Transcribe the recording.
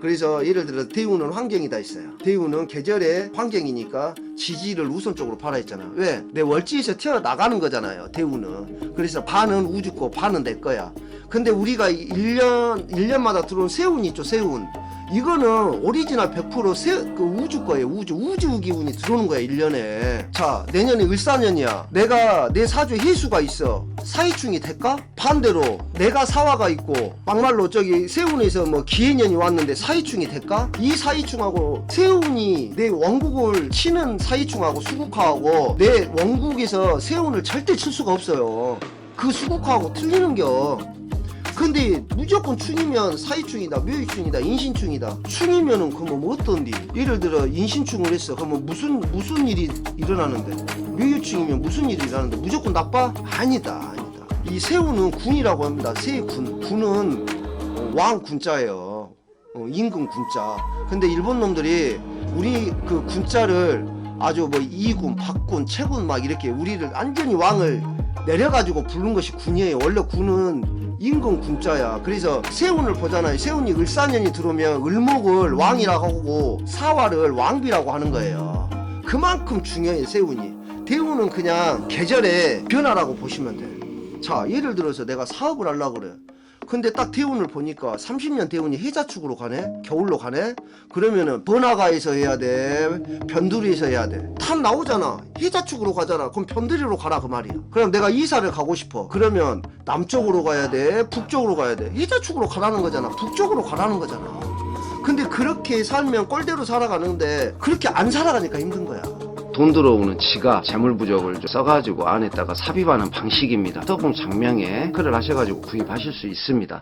그래서 예를 들어 대우는 환경이 다 있어요. 대우는 계절의 환경이니까 지지를 우선적으로 팔아 있잖아. 왜? 내 월지에서 튀어 나가는 거잖아요. 대우는. 그래서 반은 우주 거, 반은 내 거야. 근데 우리가 1년 1년마다 들어온 세운 있죠, 세운. 이거는 오리지널 100% 세, 그 우주 거예요. 우주 우주 기운이 들어오는 거야 1년에. 자 내년이 을사년이야. 내가 내 사주에 해수가 있어. 사이충이 될까? 반대로 내가 사화가 있고 막말로 저기 세운에서 뭐 기해년이 왔는데 사이충이 될까? 이 사이충하고 세운이 내 원국을 치는 사이충하고 수국하고 내 원국에서 세운을 절대 칠 수가 없어요. 그 수국하고 틀리는겨. 근데 무조건 충이면 사이충이다, 묘이충이다, 인신충이다. 충이면은 그뭐 뭐 어떤디? 예를 들어 인신충을 했어. 그러면 무슨 무슨 일이 일어나는데? 묘유충이면 무슨 일이 일어나는데? 무조건 나빠? 아니다, 아니다. 이 새우는 군이라고 합니다. 새군. 군은 어, 왕 군자예요. 어, 임금 군자. 근데 일본 놈들이 우리 그 군자를 아주 뭐 이군, 박군, 채군 막 이렇게 우리를 완전히 왕을 내려가지고 부른 것이 군이에요. 원래 군은 임금 군자야. 그래서 세운을 보잖아요. 세운이 을사년이 들어오면 을목을 왕이라고 하고 사화를 왕비라고 하는 거예요. 그만큼 중요해 세운이. 대운은 그냥 계절의 변화라고 보시면 돼. 자, 예를 들어서 내가 사업을 하려고 그래. 근데 딱 대운을 보니까 30년 대운이 해자축으로 가네? 겨울로 가네? 그러면은 번화가에서 해야 돼? 변두리에서 해야 돼? 탑 나오잖아. 해자축으로 가잖아. 그럼 변두리로 가라 그 말이야. 그럼 내가 이사를 가고 싶어. 그러면 남쪽으로 가야 돼? 북쪽으로 가야 돼? 해자축으로 가라는 거잖아. 북쪽으로 가라는 거잖아. 근데 그렇게 살면 꼴대로 살아가는데 그렇게 안 살아가니까 힘든 거야. 돈 들어오는 지가 재물 부적을 좀 써가지고 안에다가 삽입하는 방식입니다. 서봉 장명에 글을 하셔가지고 구입하실 수 있습니다.